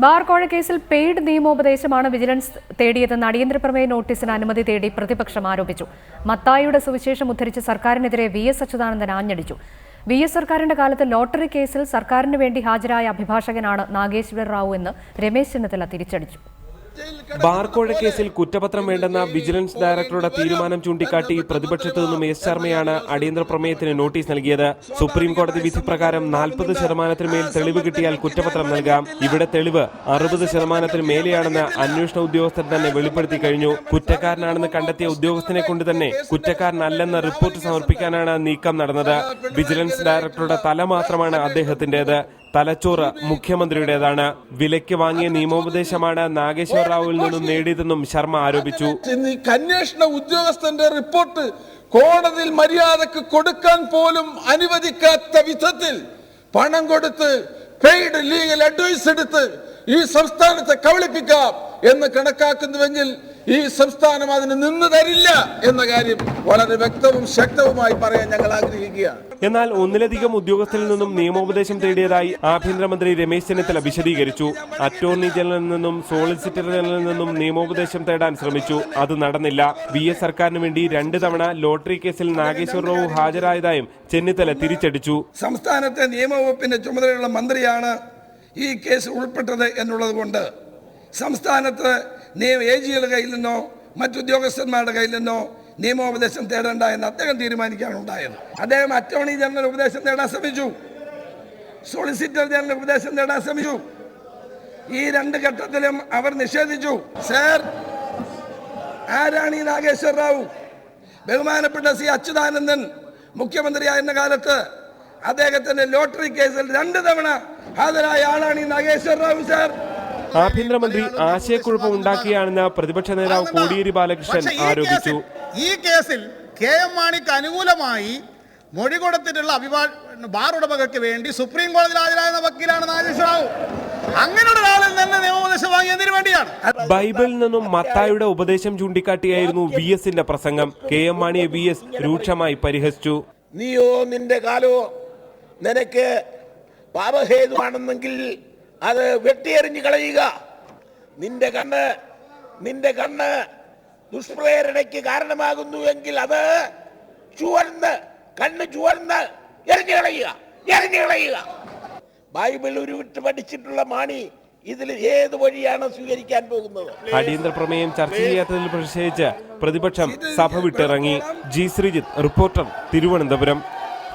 Bar കോഴ കേസിൽ paid നിയമോപദേശമാണ് vigilance തേടിയതെന്ന് അടിയന്തര പ്രമേയ നോട്ടീസിന് അനുമതി തേടി പ്രതിപക്ഷം ആരോപിച്ചു. മത്തായിയുടെ സുവിശേഷം ഉദ്ധരിച്ച് സർക്കാരിനെതിരെ വി എസ് അച്യുതാനന്ദൻ ആഞ്ഞടിച്ചു. വി എസ് സർക്കാരിന്റെ കാലത്ത് ലോട്ടറി കേസിൽ സർക്കാരിന് വേണ്ടി ഹാജരായ അഭിഭാഷകനാണ് നാഗേശ്വര റാവു എന്ന് രമേശ് ചെന്നിത്തല തിരിച്ചടിച്ചു. ബാർക്കോഴ കേസിൽ കുറ്റപത്രം വേണ്ടെന്ന വിജിലൻസ് ഡയറക്ടറുടെ തീരുമാനം ചൂണ്ടിക്കാട്ടി പ്രതിപക്ഷത്തു നിന്നും എസ് ശർമ്മയാണ് അടിയന്തര പ്രമേയത്തിന് നോട്ടീസ് നൽകിയത്. സുപ്രീം കോടതി വിധി പ്രകാരം നാൽപ്പത് ശതമാനത്തിന് മേൽ തെളിവ് കിട്ടിയാൽ കുറ്റപത്രം നൽകാം. ഇവിടെ തെളിവ് അറുപത് ശതമാനത്തിന് മേലെയാണെന്ന് അന്വേഷണ ഉദ്യോഗസ്ഥർ തന്നെ വെളിപ്പെടുത്തി കഴിഞ്ഞു. കുറ്റക്കാരനാണെന്ന് കണ്ടെത്തിയ ഉദ്യോഗസ്ഥനെ കൊണ്ട് തന്നെ കുറ്റക്കാരനല്ലെന്ന റിപ്പോർട്ട് സമർപ്പിക്കാനാണ് നീക്കം നടന്നത്. വിജിലൻസ് ഡയറക്ടറുടെ തല മാത്രമാണ് അദ്ദേഹത്തിന്റേത്. തലച്ചോറ് മുഖ്യമന്ത്രിയുടേതാണ്. വിലയ്ക്ക് വാങ്ങിയ നിയമോപദേശമാണ് നാഗേശ്വർ റാവുവിൽ നിന്നും നേടിയതെന്നും ശർമ്മ ആരോപിച്ചു. അന്വേഷണ ഉദ്യോഗസ്ഥന്റെ റിപ്പോർട്ട് കോടതിയിൽ മര്യാദയ്ക്ക് കൊടുക്കാൻ പോലും അനുവദിക്കാത്ത വിധത്തിൽ പണം കൊടുത്ത് പെയ്ഡ് ലീഗൽ അഡ്വൈസ് എടുത്ത് ഈ സംസ്ഥാനത്തെ കബളിപ്പിക്കാം എന്ന് കണക്കാക്കുന്നുവെങ്കിൽ ഈ സംസ്ഥാനം അതിന് നിന്ന് തരില്ല എന്ന കാര്യം വളരെ വ്യക്തവും ശക്തവുമായി പറയാൻ ഞങ്ങൾ ആഗ്രഹിക്കുകയാണ്. എന്നാൽ ഒന്നിലധികം ഉദ്യോഗസ്ഥരിൽ നിന്നും നിയമോപദേശം തേടിയതായി ആഭ്യന്തരമന്ത്രി രമേശ് ചെന്നിത്തല വിശദീകരിച്ചു. അറ്റോർണി ജനറലിൽ നിന്നും സോളിസിറ്റർ ജനറലിൽ നിന്നും നിയമോപദേശം തേടാൻ ശ്രമിച്ചു. അത് നടന്നില്ല. വി എസ് സർക്കാരിന് വേണ്ടി രണ്ട് തവണ ലോട്ടറി കേസിൽ നാഗേശ്വര റാവു ഹാജരായതായും ചെന്നിത്തല തിരിച്ചടിച്ചു. സംസ്ഥാനത്തെ നിയമവകുപ്പിന്റെ ചുമതലയുള്ള മന്ത്രിയാണ് ഈ കേസ് ഉൾപ്പെട്ടത് എന്നുള്ളത് കൊണ്ട് സംസ്ഥാനത്ത് എ ജിയുടെ കയ്യിൽ നിന്നോ മറ്റുദ്യോഗസ്ഥന്മാരുടെ കയ്യിൽ നിന്നോ നിയമോപദേശം തേടേണ്ട എന്ന് അദ്ദേഹം തീരുമാനിക്കുകയാണ് ഉണ്ടായത്. അദ്ദേഹം അറ്റോർണി ജനറൽ ഉപദേശം നേടാൻ ശ്രമിച്ചു. സോളിസിറ്റർ ജനറൽ ഉപദേശം നേടാൻ ശ്രമിച്ചു. ഈ രണ്ട് ഘട്ടത്തിലും അവർ നിഷേധിച്ചു. സർ ആരാണ് ഈ നാഗേശ്വർ റാവു? ബഹുമാനപ്പെട്ട സി അച്യുതാനന്ദൻ മുഖ്യമന്ത്രിയായിരുന്ന കാലത്ത് അദ്ദേഹത്തിന്റെ ലോട്ടറി കേസിൽ രണ്ട് തവണ ഹാജരായ ആളാണ് ഈ നാഗേശ്വർ റാവു സാർ ആഭ്യന്തരമന്ത്രി ആശയക്കുഴപ്പം ഉണ്ടാക്കിയാണെന്ന് പ്രതിപക്ഷ നേതാവ് കോടിയേരി ബാലകൃഷ്ണൻ ആരോപിച്ചു. ഈ കേസിൽ കെ എം മാണിക്ക് അനുകൂലമായി മൊഴി കൊടുത്തിട്ടുള്ള അഭിഭാ ബാർ ഉടമകൾക്ക് വേണ്ടി സുപ്രീം കോടതിയിൽ ഹാജരാകുന്ന വക്കീലാണ് നാഗേശ്വരാവു വാങ്ങിയതിനു ബൈബിളിൽ നിന്നും മത്തായുടെ ഉപദേശം ചൂണ്ടിക്കാട്ടിയായിരുന്നു വി എസിന്റെ പ്രസംഗം. കെ എം മാണിയെ വി എസ് രൂക്ഷമായി പരിഹസിച്ചു. നീയോ നിന്റെ കാലോ നിനക്ക് പാപഹേതുവാണെന്നെങ്കിൽ അത് വെട്ടിയെറിഞ്ഞ് കളയുക. നിന്റെ കണ്ണ് നിന്റെ കണ്ണ് ദുഷ്പ്രേരണയ്ക്ക് കാരണമാകുന്നു എങ്കിൽ അത് ചുവന്ന് കണ്ണ് ചുവന്ന് എറിഞ്ഞു കളയുക എറിഞ്ഞു കളയുക. ബൈബിൾ ഒരു വിട്ട് പഠിച്ചിട്ടുള്ള മാണി ഇതിൽ ഏത് വഴിയാണ് സ്വീകരിക്കാൻ പോകുന്നത്? അടിയന്തര പ്രമേയം ചർച്ച ചെയ്യാത്തതിൽ പ്രതിഷേധിച്ച് പ്രതിപക്ഷം സഭ വിട്ടിറങ്ങി ജി ശ്രീജിത്ത് റിപ്പോർട്ടർ തിരുവനന്തപുരം.